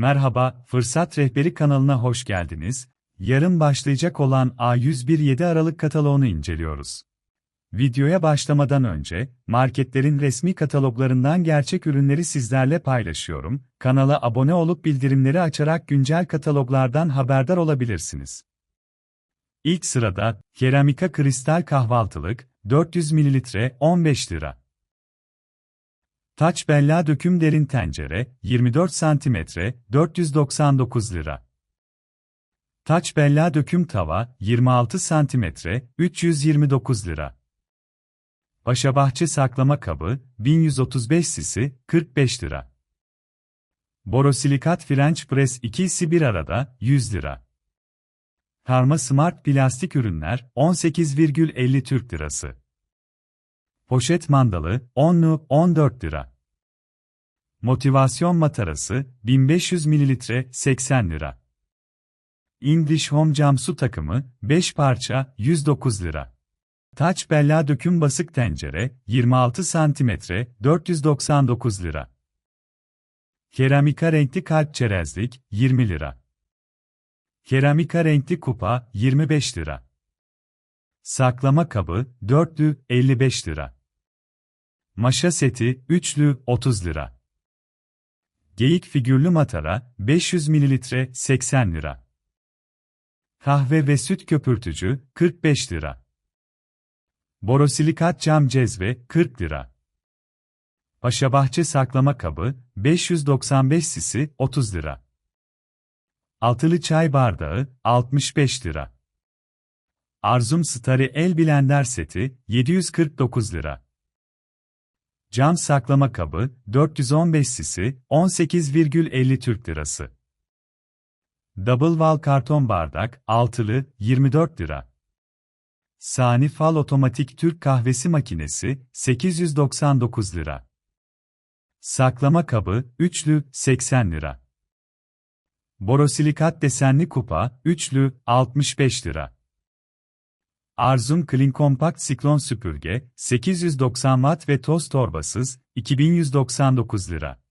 Merhaba, Fırsat Rehberi kanalına hoş geldiniz. Yarın başlayacak olan A101 7 Aralık kataloğunu inceliyoruz. Videoya başlamadan önce, marketlerin resmi kataloglarından gerçek ürünleri sizlerle paylaşıyorum. Kanala abone olup bildirimleri açarak güncel kataloglardan haberdar olabilirsiniz. İlk sırada, Keramika Kristal Kahvaltılık, 400 ml 15 lira. Taç Bella Döküm Derin Tencere, 24 cm, 499 lira. Taç Bella Döküm Tava, 26 cm, 329 lira. Paşabahçe Saklama Kabı, 1135 cc, 45 lira. Borosilikat French Press ikisi bir arada, 100 lira. Karma Smart Plastik Ürünler, 18,50 Türk Lirası. Poşet mandalı, 10'lu, 14 lira. Motivasyon matarası, 1500 ml, 80 lira. English Home Cam su takımı, 5 parça, 109 lira. Taç Bella döküm basık tencere, 26 cm, 499 lira. Keramika renkli kalp çerezlik, 20 lira. Keramika renkli kupa, 25 lira. Saklama kabı, dörtlü, 55 lira. Maşa seti, üçlü, 30 lira. Geyik figürlü matara, 500 ml, 80 lira. Kahve ve süt köpürtücü, 45 lira. Borosilikat cam cezve, 40 lira. Paşabahçe saklama kabı, 595 cc, 30 lira. Altılı çay bardağı, 65 lira. Arzum Starry El Blender seti, 749 lira. Cam saklama kabı, 415 cc, 18,50 Türk Lirası. Double Wall karton bardak, altılı, 24 lira. Sani Fal otomatik Türk kahvesi makinesi, 899 lira. Saklama kabı, üçlü, 80 lira. Borosilikat desenli kupa, üçlü, 65 lira. Arzum Clean Compact Siklon süpürge, 890 watt ve toz torbasız, 2199 lira.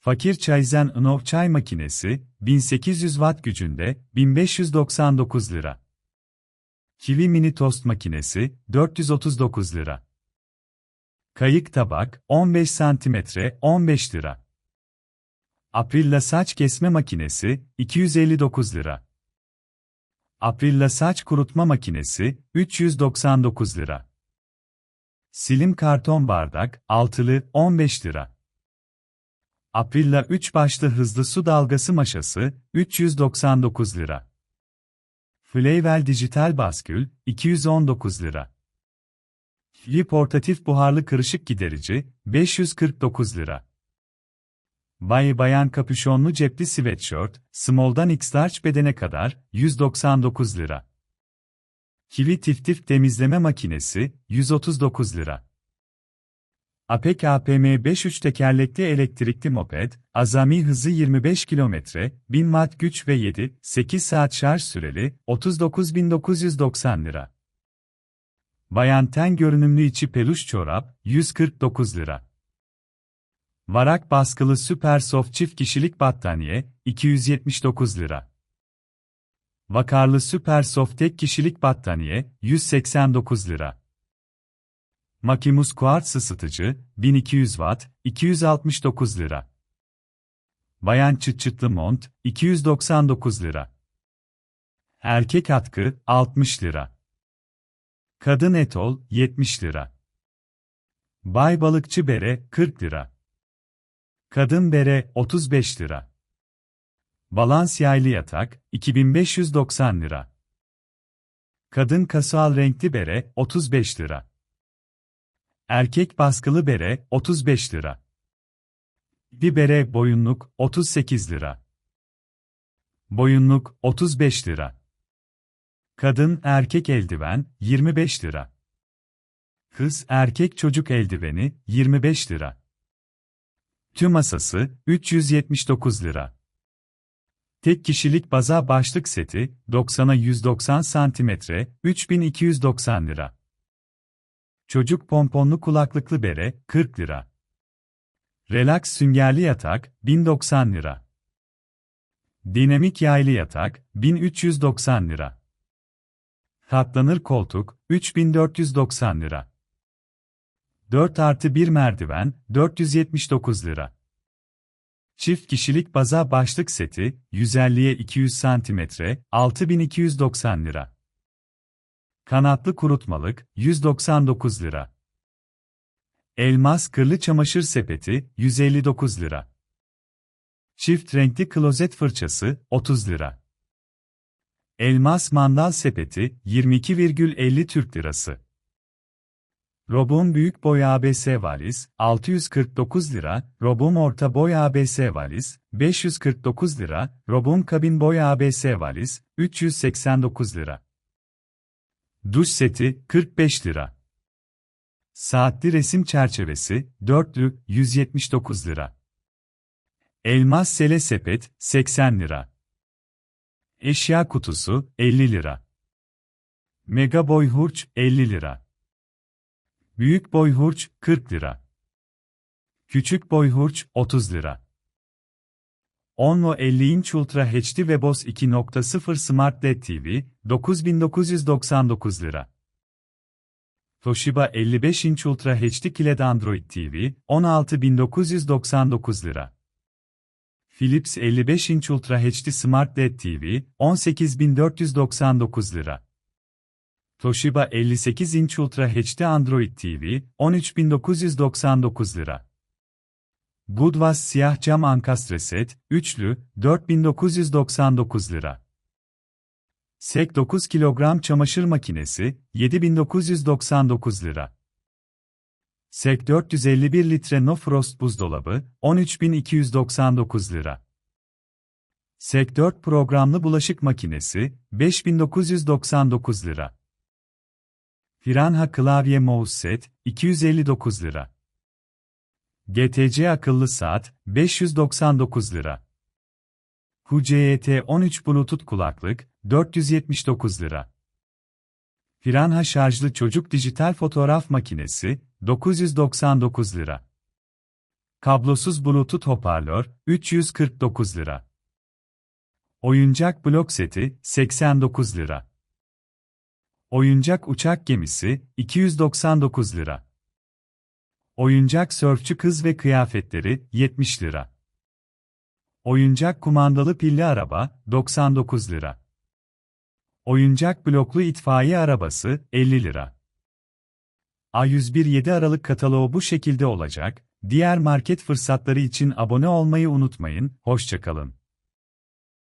Fakir Çayzen Inov çay makinesi, 1800 watt gücünde, 1599 lira. Kiwi mini tost makinesi, 439 lira. Kayık tabak, 15 cm, 15 lira. Aprilla saç kesme makinesi, 259 lira. Aprilla saç kurutma makinesi, 399 lira. Silim karton bardak, altılı, 15 lira. Aprilla 3 başlı hızlı su dalgası maşası, 399 lira. Flavel dijital baskül, 219 lira. Fli portatif buharlı kırışık giderici, 549 lira. Bay bayan kapüşonlu cepli sweatshirt, small'dan x large bedene kadar, 199 lira. Kivi tiftif temizleme makinesi, 139 lira. APEC APM 5.3 tekerlekli elektrikli moped, azami hızı 25 km, 1000 watt güç ve 7-8 saat şarj süreli, 39.990 lira. Bayan ten görünümlü içi peluş çorap, 149 lira. Varak baskılı süper soft çift kişilik battaniye, 279 lira. Vakarlı süper soft tek kişilik battaniye, 189 lira. Makimus kuartz ısıtıcı, 1200 watt, 269 lira. Bayan çıt çıtlı mont, 299 lira. Erkek atkı, 60 lira. Kadın etol, 70 lira. Bay balıkçı bere, 40 lira. Kadın bere, 35 lira. Balans yaylı yatak, 2590 lira. Kadın kasual renkli bere, 35 lira. Erkek baskılı bere, 35 lira. Bir bere boyunluk, 38 lira. Boyunluk, 35 lira. Kadın erkek eldiven, 25 lira. Kız erkek çocuk eldiveni, 25 lira. Tüm masası, 379 lira. Tek kişilik baza başlık seti, 90'a 190 cm, 3290 lira. Çocuk pomponlu kulaklıklı bere, 40 lira. Relax süngerli yatak, 1090 lira. Dinamik yaylı yatak, 1390 lira. Katlanır koltuk, 3490 lira. 4 artı 1 merdiven, 479 lira. Çift kişilik baza başlık seti, 150'ye 200 cm, 6290 lira. Kanatlı kurutmalık, 199 lira. Elmas kırlı çamaşır sepeti, 159 lira. Çift renkli klozet fırçası, 30 lira. Elmas mandal sepeti, 22,50 Türk lirası. Robum büyük boy ABS valiz, 649 lira, Robum orta boy ABS valiz, 549 lira, Robum kabin boy ABS valiz, 389 lira. Duş seti, 45 lira. Saatli resim çerçevesi, dörtlü, 179 lira. Elmas sele sepet, 80 lira. Eşya kutusu, 50 lira. Mega boy hurç, 50 lira. Büyük boy hurç, 40 lira. Küçük boy hurç, 30 lira. Onlo 50 inç Ultra HD ve BOS 2.0 Smart LED TV, 9999 lira. Toshiba 55 inç Ultra HD QLED Android TV, 16999 lira. Philips 55 inç Ultra HD Smart LED TV, 18499 lira. Toshiba 58 inç Ultra HD Android TV, 13999 lira. Goodwas siyah cam ankastre set, üçlü, 4999 lira. Sek 9 kilogram çamaşır makinesi, 7999 lira. Sek 451 litre No Frost buzdolabı, 13299 lira. Sek 4 programlı bulaşık makinesi, 5999 lira. Piranha klavye mouse set, 259 lira. GTC akıllı saat, 599 lira. QCET 13 Bluetooth kulaklık, 479 lira. Piranha şarjlı çocuk dijital fotoğraf makinesi, 999 lira. Kablosuz Bluetooth hoparlör, 349 lira. Oyuncak blok seti, 89 lira. Oyuncak uçak gemisi, 299 lira. Oyuncak sörfçü kız ve kıyafetleri, 70 lira. Oyuncak kumandalı pilli araba, 99 lira. Oyuncak bloklu itfaiye arabası, 50 lira. A101 7 Aralık kataloğu bu şekilde olacak. Diğer market fırsatları için abone olmayı unutmayın, hoşçakalın.